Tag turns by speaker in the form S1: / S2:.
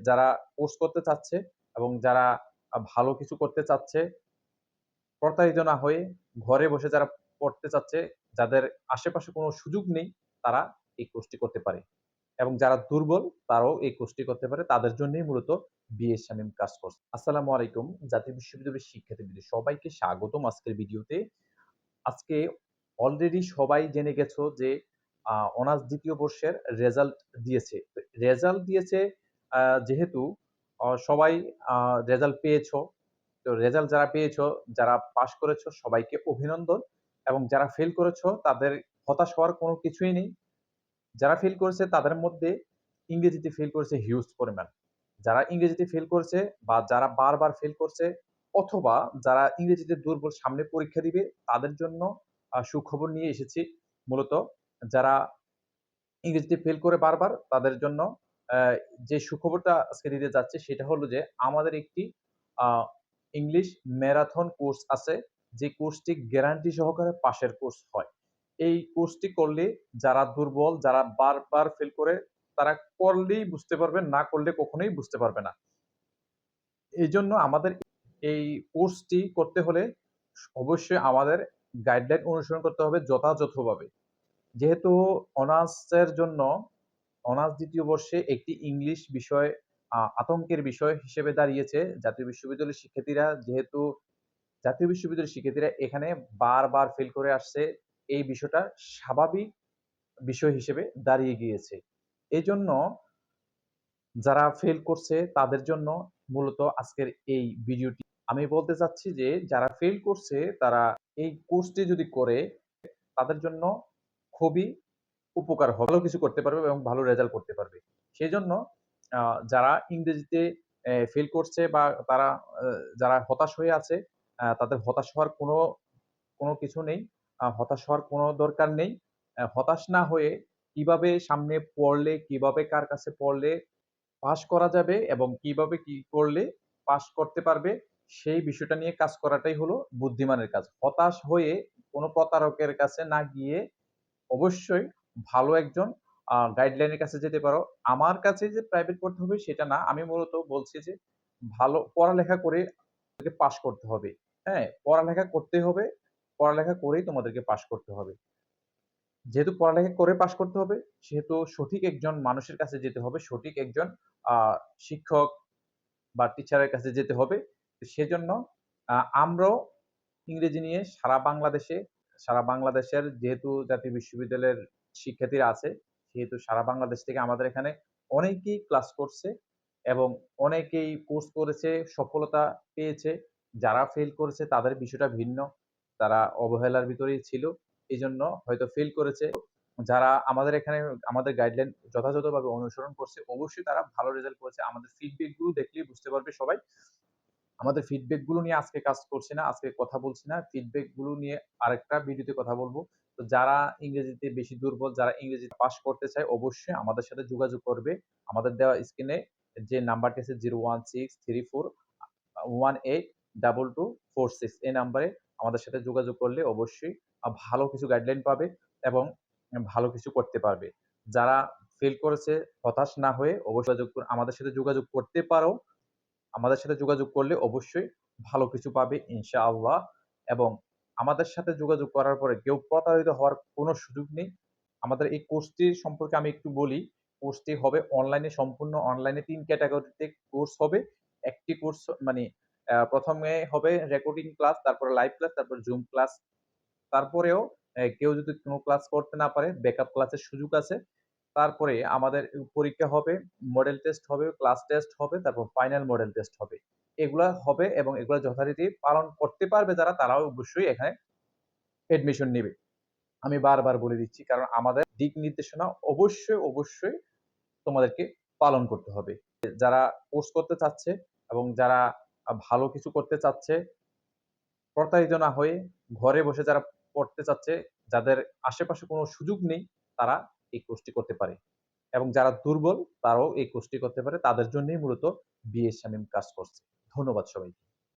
S1: যারা কোর্স করতে চাচ্ছে এবং যারা ভালো কিছু করতে চাচ্ছে, প্রতারিত না হয়ে ঘরে বসে যারা পড়তে চাচ্ছে, যাদের আশেপাশে কোনো সুযোগ নেই, তারা এই কোর্সটি করতে পারে। এবং যারা দুর্বল, তারাও এই কোর্সটি করতে পারে। তাদের জন্যই মূলত বিএ কাজ করছে আসসালামু আলাইকুম, জাতীয় বিশ্ববিদ্যালয়ের শিক্ষার্থীদের সবাইকে স্বাগতম আজকের ভিডিওতে। আজকে অলরেডি সবাই জেনে গেছো যে অনার্স দ্বিতীয় বর্ষের রেজাল্ট দিয়েছে। রেজাল্ট দিয়েছে যেহেতু সবাই রেজাল্ট পেয়েছ। তো রেজাল্ট যারা পেয়েছ, যারা পাশ করেছ, সবাইকে অভিনন্দন। এবং যারা ফেল করেছ, তাদের হতাশ হওয়ার কোনো কিছুই নেই। যারা ফেল করেছে, তাদের মধ্যে ইংরেজিতে ফেল করেছে হিউজ পরিমাণ। যারা ইংরেজিতে ফেল করেছে বা যারা বারবার ফেল করছে, অথবা যারা ইংরেজিতে দুর্বল সামনে পরীক্ষা দিবে, তাদের জন্য সুখবর নিয়ে এসেছি। মূলত যারা ইংরেজিতে ফেল করে বারবার, তাদের জন্য যে সুখবরটা আজকে দিতে যাচ্ছে সেটা হলো যে আমাদের একটি ইংলিশ ম্যারাথন কোর্স আছে, যে কোর্সটি গ্যারান্টি সহকারে পাশের কোর্স হয়। এই কোর্সটি করলে যারা দুর্বল, যারা বারবার ফেল করে, তারা করলেই বুঝতে পারবে, না করলে কখনোই বুঝতে পারবে না। এই জন্য আমাদের এই কোর্সটি করতে হলে অবশ্যই আমাদের গাইডলাইন অনুসরণ করতে হবে যথাযথভাবে। যেহেতু অনার্সের জন্য অনার্স দ্বিতীয় বর্ষে একটি ইংলিশ বিষয় আতঙ্কের বিষয় হিসেবে দাঁড়িয়েছে জাতীয় বিশ্ববিদ্যালয়ের শিক্ষার্থীরা। যেহেতু জাতীয় বিশ্ববিদ্যালয়ের শিক্ষার্থীরা এখানে বারবার ফেল করে আসছে, এই বিষয়টা স্বাভাবিক বিষয় হিসেবে দাঁড়িয়ে গিয়েছে। এই জন্য যারা ফেল করছে তাদের জন্য মূলত আজকের এই ভিডিওটি। আমি বলতে চাচ্ছি যে, যারা ফেল করছে তারা এই কোর্সটি যদি করে, তাদের জন্য খুবই উপকার হবে, ভালো কিছু করতে পারবে এবং ভালো রেজাল্ট করতে পারবে। সেই জন্য যারা ইংরেজিতে ফেল করছে বা তারা যারা হতাশ হয়ে আছে তাদের হতাশ হওয়ার কোনো কোনো কিছু নেই। হতাশ হওয়ার কোনো দরকার নেই। হতাশ না হয়ে কীভাবে সামনে পড়লে, কীভাবে কার কাছে পড়লে পাশ করা যাবে এবং কীভাবে কি করলে পাশ করতে পারবে, সেই বিষয়টা নিয়ে কাজ করাটাই হলো বুদ্ধিমানের কাজ। হতাশ হয়ে কোনো প্রতারকের কাছে না গিয়ে অবশ্যই ভালো একজন গাইডলাইনের কাছে যেতে পারো। আমার কাছে যে প্রাইভেট করতে হবে সেটা না। আমি মূলত বলছি যে ভালো পড়ালেখা করে পাশ করতে হবে। হ্যাঁ পড়ালেখা করতে হবে। পড়ালেখা করেই তোমাদেরকে পাশ করতে হবে। যেহেতু পড়ালেখা করে পাশ করতে হবে, সেহেতু সঠিক একজন মানুষের কাছে যেতে হবে, সঠিক একজন শিক্ষক বা টিচারের কাছে যেতে হবে। সেজন্য আমরাও ইংরেজি নিয়ে সারা বাংলাদেশে, সারা বাংলাদেশের যেহেতু জাতীয় বিশ্ববিদ্যালয়ের শিক্ষার্থীরা আছে। সেহেতু সারা বাংলাদেশ থেকে আমাদের এখানে অনেকেই ক্লাস করছে এবং অনেকেই কোর্স করেছে, সফলতা পেয়েছে। যারা ফেল করেছে, তাদের বিষয়টা ভিন্ন। তারা অবহেলার ভিতরেই ছিল। এই জন্য হয়তো ফেল করেছে। যারা আমাদের এখানে, আমাদের গাইডলাইন যথাযথভাবে অনুসরণ করছে, অবশ্যই তারা ভালো রেজাল্ট করেছে। আমাদের ফিডব্যাকগুলো দেখলেই বুঝতে পারবে সবাই। আমাদের ফিডব্যাকগুলো নিয়ে আজকে কাজ করছি না, আজকে কথা বলছি না। ফিডব্যাকগুলো নিয়ে আরেকটা ভিডিওতে কথা বলব। তো যারা ইংরেজিতে বেশি দুর্বল, যারা ইংরেজি পাস করতে চায়, অবশ্যই আমাদের সাথে যোগাযোগ করবে। আমাদের দেওয়া স্ক্রিনে যে নাম্বারটি আছে zero one six three four one eight double two four six এই নাম্বারে আমাদের সাথে যোগাযোগ করলে অবশ্যই ভালো কিছু গাইডলাইন পাবে এবং ভালো কিছু করতে পারবে। যারা ফেল করেছে, হতাশ না হয়ে অবশ্যই আমাদের সাথে যোগাযোগ করতে পারো। আমাদের সাথে যোগাযোগ করলে অবশ্যই ভালো কিছু পাবে, ইনশাআল্লাহ। এবং আমাদের সাথে যোগাযোগ করার পরে কেউ প্রতারিত হওয়ার কোনো সুযোগ নেই। আমাদের এই কোর্সটি সম্পর্কে আমি একটু বলি। কোর্সটি হবে অনলাইনে সম্পূর্ণ অনলাইনে তিন ক্যাটাগরিতে কোর্স হবে। একটি কোর্স মানে প্রথমে হবে রেকর্ডিং ক্লাস তারপরে লাইভ ক্লাস তারপর জুম ক্লাস তারপরেও কেউ যদি কোনো ক্লাস করতে না পারে ব্যাকআপ ক্লাসের সুযোগ আছে। তারপরে আমাদের পরীক্ষা হবে মডেল টেস্ট হবে ক্লাস টেস্ট হবে, তারপর ফাইনাল মডেল টেস্ট হবে। এগুলা হবে এবং এগুলো যথারীতি পালন করতে পারবে যারা, তারাও অবশ্যই এখানে এডমিশন নেবে। আমি বারবার বলে দিচ্ছি, কারণ আমাদের দিক নির্দেশনা অবশ্যই অবশ্যই তোমাদেরকে পালন করতে হবে। যারা কোর্স করতে চাচ্ছে এবং যারা ভালো কিছু করতে চাচ্ছে, প্রতারিত না হয়ে ঘরে বসে যারা পড়তে চাচ্ছে, যাদের আশেপাশে কোনো সুযোগ নেই, তারা এই কোর্সটি করতে পারে। এবং যারা দুর্বল, তারাও এই কোর্সটি করতে পারে। তাদের জন্যই মূলত বিএস কাজ করছে। ধন্যবাদ সবাইকে।